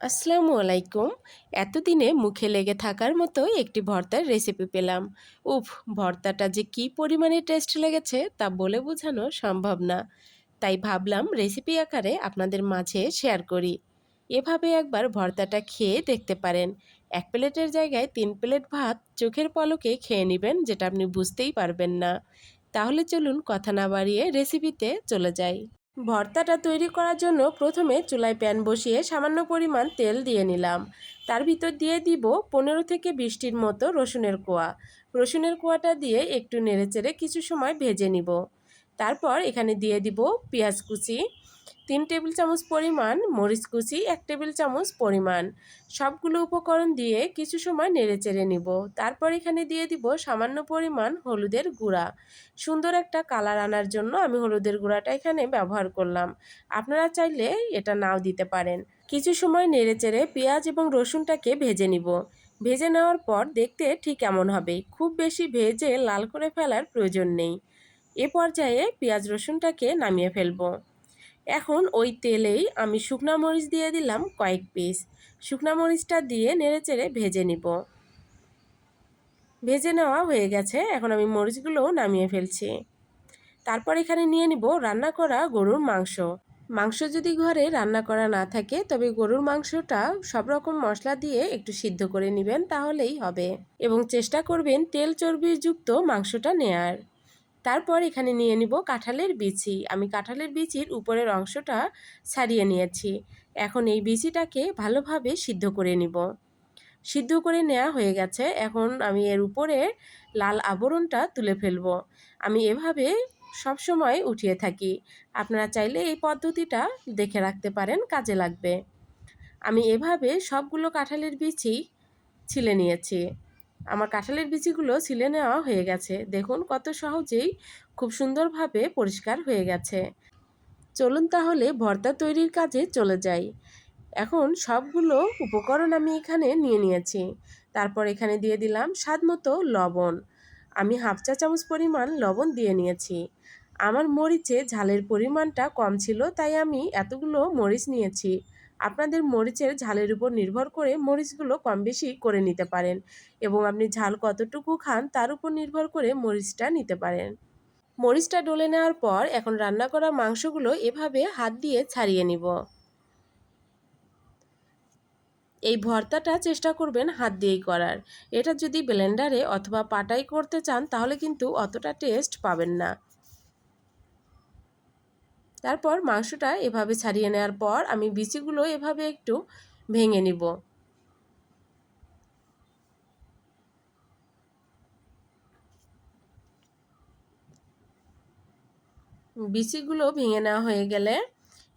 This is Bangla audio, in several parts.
আসসালামু আলাইকুম। এতদিনে মুখে লেগে থাকার মতো একটি ভর্তার রেসিপি পেলাম। উফ, ভর্তাটা যে কি পরিমাণে টেস্ট লেগেছে তা বলে বোঝানো সম্ভব না। তাই ভাবলাম রেসিপি আকারে আপনাদের মাঝে শেয়ার করি। এভাবে একবার ভর্তাটা খেয়ে দেখতে পারেন। এক প্লেটের জায়গায় তিন প্লেট ভাত চোখের পলকে খেয়ে নেবেন যেটা আপনি বুঝতেই পারবেন না। তাহলে চলুন কথা না বাড়িয়ে রেসিপিতে চলে যাই। ভর্তাটা তৈরি করার জন্য প্রথমে চুলায় প্যান বসিয়ে সামান্য পরিমাণ তেল দিয়ে নিলাম। তার ভিতর দিয়ে দিব পনেরো থেকে বিশটির মতো রসুনের কোয়া। রসুনের কোয়াটা দিয়ে একটু নেড়েচেড়ে কিছু সময় ভেজে নিব। তারপর এখানে দিয়ে দিব পেঁয়াজ কুচি। তিন টেবিল চামচ পরিমাণ মরিচ কুচি, এক টেবিল চামচ পরিমাণ। সবগুলো উপকরণ দিয়ে কিছু সময় নেড়ে চেড়ে নিব। তারপর এখানে দিয়ে দিব সামান্য পরিমাণ হলুদের গুঁড়া। সুন্দর একটা কালার আনার জন্য আমি হলুদের গুঁড়াটা এখানে ব্যবহার করলাম। আপনারা চাইলে এটা নাও দিতে পারেন। কিছু সময় নেড়ে চেড়ে পেঁয়াজ এবং রসুনটাকে ভেজে নিব। ভেজে নেওয়ার পর দেখতে ঠিক এমন হবে। খুব বেশি ভেজে লাল করে ফেলার প্রয়োজন নেই। এ পর্যায়ে পেঁয়াজ রসুনটাকে নামিয়ে ফেলব। এখন ওই তেলেই আমি শুকনো মরিচ দিয়ে দিলাম কয়েক পিস। শুকনো মরিচটা দিয়ে নেড়েচেড়ে ভেজে নিব। ভেজে নেওয়া হয়ে গেছে, এখন আমি মরিচগুলোও নামিয়ে ফেলছি। তারপর এখানে নিয়ে নিব রান্না করা গরুর মাংস। মাংস যদি ঘরে রান্না করা না থাকে, তবে গরুর মাংসটা সব রকম মশলা দিয়ে একটু সিদ্ধ করে নেবেন, তাহলেই হবে। এবং চেষ্টা করবেন তেল চর্বিযুক্ত মাংসটা নেয়ার। তারপর এখানে নিয়ে নিব কাঁঠালের বিচি। আমি কাঁঠালের বিচির উপরের অংশটা ছাড়িয়ে নিয়েছি। এখন এই বিচিটাকে ভালোভাবে সিদ্ধ করে নিব। সিদ্ধ করে নেওয়া হয়ে গেছে। এখন আমি এর উপরে লাল আবরণটা তুলে ফেলব। আমি এভাবে সব সময় উঠিয়ে থাকি। আপনারা চাইলে এই পদ্ধতিটা দেখে রাখতে পারেন, কাজে লাগবে। আমি এভাবে সবগুলো কাঁঠালের বিচি ছিলে নিয়েছি। আমার কাঁঠালের বিচিগুলো ছিলে নেওয়া হয়ে গেছে। দেখুন কত সহজেই খুব সুন্দরভাবে পরিষ্কার হয়ে গেছে। চলুন তাহলে ভর্তা তৈরির কাজে চলে যাই। এখন সবগুলো উপকরণ আমি এখানে নিয়ে নিয়েছি। তারপর এখানে দিয়ে দিলাম স্বাদ মতো লবণ। আমি হাফ চা চামচ পরিমাণ লবণ দিয়ে নিয়েছি। আমার মরিচে ঝালের পরিমাণটা কম ছিল, তাই আমি এতগুলো মরিচ নিয়েছি। আপনাদের মরিচের ঝালের উপর নির্ভর করে মরিচগুলো কম বেশি করে নিতে পারেন এবং আপনি ঝাল কতটুকু খান তার উপর নির্ভর করে মরিচটা নিতে পারেন। মরিচটা ডলে নেওয়ার পর এখন রান্না করা মাংসগুলো এভাবে হাত দিয়ে ছাড়িয়ে নিব। এই ভর্তাটা চেষ্টা করবেন হাত দিয়েই করার। এটা যদি ব্লেন্ডারে অথবা পাটাই করতে চান তাহলে কিন্তু অতটা টেস্ট পাবেন না। তারপর মাংসটা এভাবে ছাড়িয়ে নেওয়ার পর আমি বিচিগুলো এভাবে একটু ভেঙে নিব। বিচিগুলো ভেঙে নেওয়া হয়ে গেলে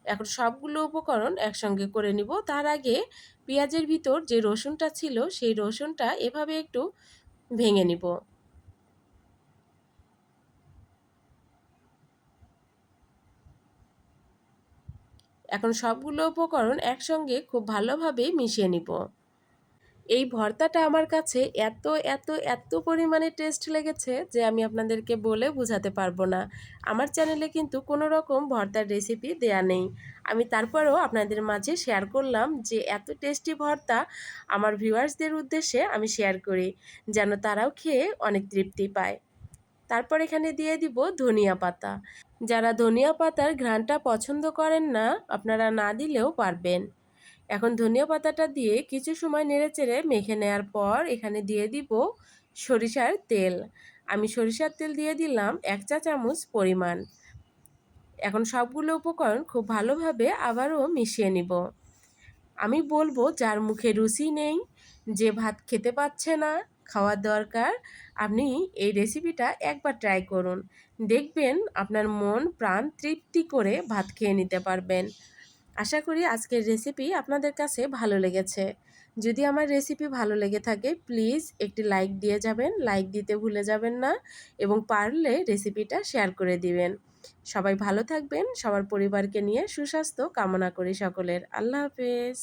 এখন সবগুলো উপকরণ একসঙ্গে করে নিব। তার আগে পেঁয়াজের ভিতর যে রসুনটা ছিল, সেই রসুনটা এভাবে একটু ভেঙে নিব। এখন সবগুলো উপকরণ একসঙ্গে খুব ভালোভাবে মিশিয়ে নিব। এই ভর্তাটা আমার কাছে এত এত এত পরিমাণে টেস্ট লেগেছে যে আমি আপনাদেরকে বলে বোঝাতে পারব না। আমার চ্যানেলে কিন্তু কোনো রকম ভর্তার রেসিপি দেয়া নেই। আমি তারপরেও আপনাদের মাঝে শেয়ার করলাম যে এত টেস্টি ভর্তা আমার ভিউয়ার্সদের উদ্দেশ্যে আমি শেয়ার করি, যেন তারাও খেয়ে অনেক তৃপ্তি পায়। তারপর এখানে দিয়ে দিব ধনিয়া পাতা। যারা ধনিয়া পাতার ঘ্রাণটা পছন্দ করেন না, আপনারা না দিলেও পারবেন। এখন ধনিয়া পাতাটা দিয়ে কিছু সময় নেড়ে চেড়ে মেখে নেওয়ার পর এখানে দিয়ে দিব সরিষার তেল। আমি সরিষার তেল দিয়ে দিলাম এক চা চামচ পরিমাণ। এখন সবগুলো উপকরণ খুব ভালোভাবে আবারও মিশিয়ে নিব। আমি বলব যার মুখে রুচি নেই, যে ভাত খেতে পাচ্ছে না খাওয়ার দরকার, আপনি এই রেসিপিটা একবার ট্রাই করুন। দেখবেন আপনার মন, প্রাণ তৃপ্তি করে ভাত খেয়ে নিতে পারবেন। আশা করি আজকের রেসিপি আপনাদের কাছে ভালো লেগেছে। যদি আমার রেসিপি ভালো লেগে থাকে প্লিজ একটি লাইক দিয়ে যাবেন। লাইক দিতে ভুলে যাবেন না এবং পারলে রেসিপিটা শেয়ার করে দিবেন। সবাই ভালো থাকবেন। সবার পরিবারকে নিয়ে সুস্বাস্থ্য কামনা করি সকলের। আল্লাহ হাফেজ।